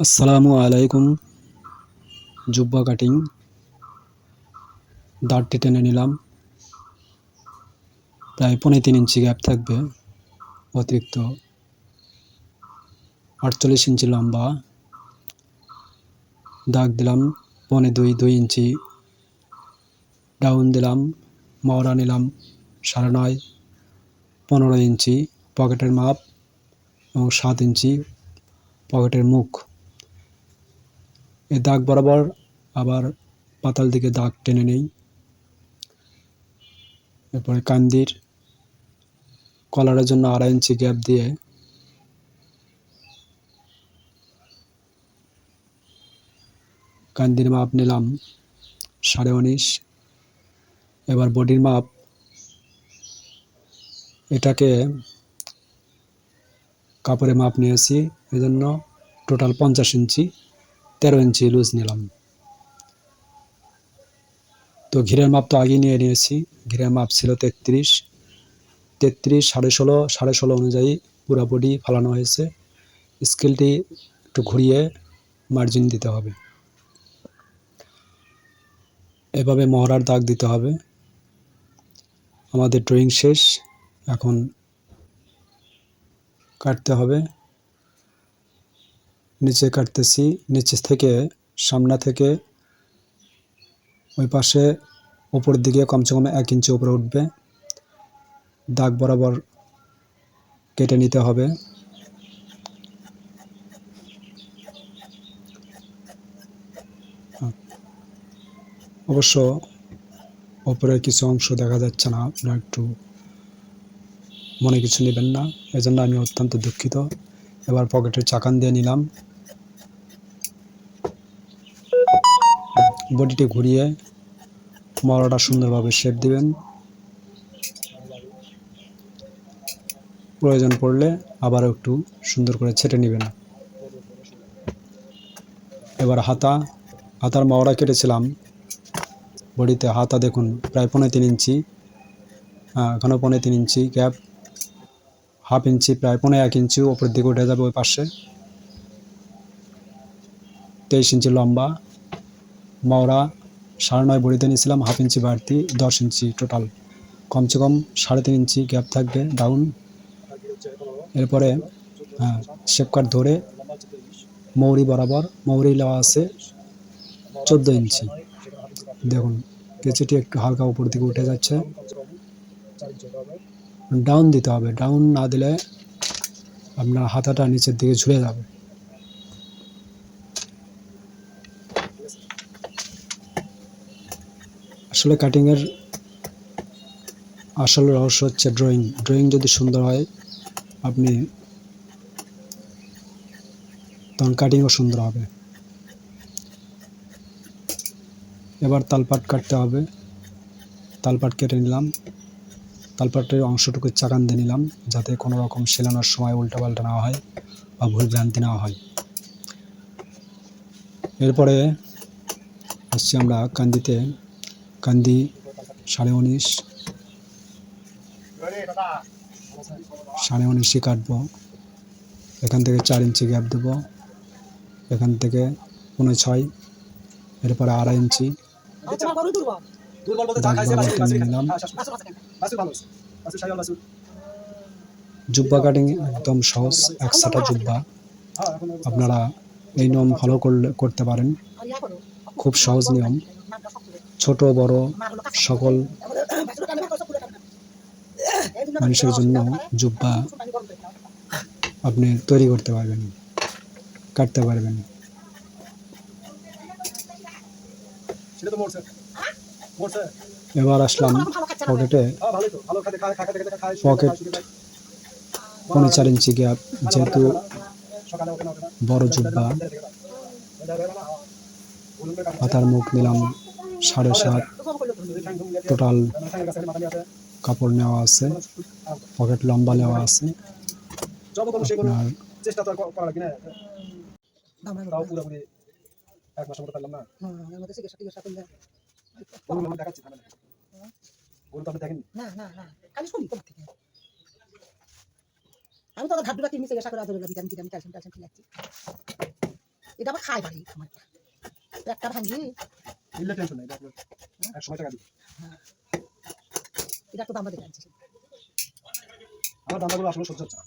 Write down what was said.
আসসালামু আলাইকুম। জুব্বা কাটিং। দাঁড়টি টেনে নিলাম। প্রায় পনেরো তিন ইঞ্চি গ্যাপ থাকবে। অতিরিক্ত আটচল্লিশ ইঞ্চি লম্বা। দাগ দিলাম। পনে দুই দুই ইঞ্চি। ডাউন দিলাম। মওড়া নিলাম। সাড়ে নয়, পনেরো ইঞ্চি। পকেটের মাপ এবং সাত ইঞ্চি। পকেটের মুখ। এই দাগ বরাবর আবার পাতাল দিকে দাগ টেনে নেই। এরপরে কান্দির কলারের জন্য আড়াই ইঞ্চি গ্যাপ দিয়ে কান্দির মাপ নিলাম সাড়ে উনিশ। এবার বডির মাপ, এটাকে কাপড়ে মাপ নিয়েছি, এজন্য টোটাল পঞ্চাশ ইঞ্চি। তেরো ইঞ্চি লুজ নিলাম। তো ঘিরের মাপ তো আগে নিয়ে নিয়েছি। ঘিরের মাপ ছিল তেত্রিশ। তেত্রিশ, সাড়ে ষোলো সাড়ে ষোলো অনুযায়ী পুরো বডি ফালানো হয়েছে। স্কেলটি একটু ঘুরিয়ে মার্জিন দিতে হবে। এভাবে মহড়ার দাগ দিতে হবে। আমাদের ড্রয়িং শেষ। এখন কাটতে হবে। নিচে কাটতেছি, নিচে থেকে, সামনে থেকে, ওই পাশে উপর দিকে কমসে কম এক ইঞ্চি উপরে উঠবে। দাগ বরাবর কেটে নিতে হবে। অবশ্য ওপরের কিছু অংশ দেখা যাচ্ছে না, আপনারা একটু মনে কিছু নেবেন না। এজন্য আমি অত্যন্ত দুঃখিত। এবার পকেটের চাকান দিয়ে নিলাম। বডিটি ঘুরিয়ে মরাটা সুন্দরভাবে শেপ দিবেন। প্রয়োজন পড়লে আবার একটু সুন্দর করে ছেটে নেবেন। এবার হাতা, হাতার মাওড়া কেটেছিলাম। বডিতে হাতা দেখুন, প্রায় পনেরো তিন ইঞ্চি এখানেও পনেরো তিন ইঞ্চি গ্যাপ, হাফ ইঞ্চি, প্রায় পনেরো এক ইঞ্চি ওপরের দিকে উঠে যাবে ওই পাশে। তেইশ ইঞ্চি লম্বা মাওড়া সাড়ে নয় বড়িতে নিয়েছিলাম, হাফ ইঞ্চি বাড়তি, দশ ইঞ্চি টোটাল কমসে কম সাড়ে তিন ইঞ্চি গ্যাপ থাকবে ডাউন এরপরে হ্যাঁ শেপ কাট ধরে মৌরি বরাবর, মৌরি দেওয়া আছে চোদ্দ ইঞ্চি। দেখুন কেঁচিটি একটু হালকা উপর দিকে উঠে যাচ্ছে। ডাউন দিতে হবে ডাউন না দিলে আপনার হাতাটা নিচের দিকে ঝুলে যাবে। আসলে কাটিংয়ের আসল রহস্য হচ্ছে ড্রয়িং ড্রয়িং যদি সুন্দর হয়, আপনি তখন কাটিংও সুন্দর হবে। এবার তালপাট কাটতে হবে। তালপাট কেটে নিলাম। তালপাটের অংশটুকু চাকান দিয়ে নিলাম, যাতে কোনো রকম সেলানোর সময় উল্টাপাল্টা না হয় বা ভুল ভ্রান্তি না হয়। এরপরে আসছি আমরা কান্দিতে। কান্দি, সাড়ে উনিশ। সাড়ে উনিশে কাটবো। এখান থেকে চার ইঞ্চি গ্যাপ দেবো। এখান থেকে পনেরো ছয়। এরপরে আড়াই ইঞ্চি। জুব্বা কাটিং একদম সহজ, একসাথে জুব্বা। আপনারা এই নিয়ম ফলো করলে, করতে পারেন। খুব সহজ নিয়ম। ছোট বড় সকল মানুষের জন্য জুব্বা আপনি তৈরি করতে পারবেন কাটতে পারবেন এবার আসলাম পকেটে হ্যাঁ পকেট পনেরো চার ইঞ্চি গ্যাপ যেহেতু বড় জুব্বা হাতার মুখ নিলাম সাড়ে সাত টোটাল কাপড় নেওয়া আছে পকেট লম্বা নেওয়া আছে। আপনার চেষ্টা তো করা লাগে না তাও পুরোপুরি এক মাসের মতো পারলাম না। গরু আমার দেখাচ্ছি না। গরু তো আপনি দেখেননি? না না না খালি শুনি তোমার থেকে। আমি তো ঘাট দুটা কিনে চিকিৎসা করে আদর ভিটামিন ক্যালসিয়াম এটা আবার খাই আমারটা একটা ভাঙি। নিলে টেনশন নাই আপনার এক সময় টাকা দিই এটা একটু দাম আমার দাদাগুলো আসলে সহ্য হচ্ছে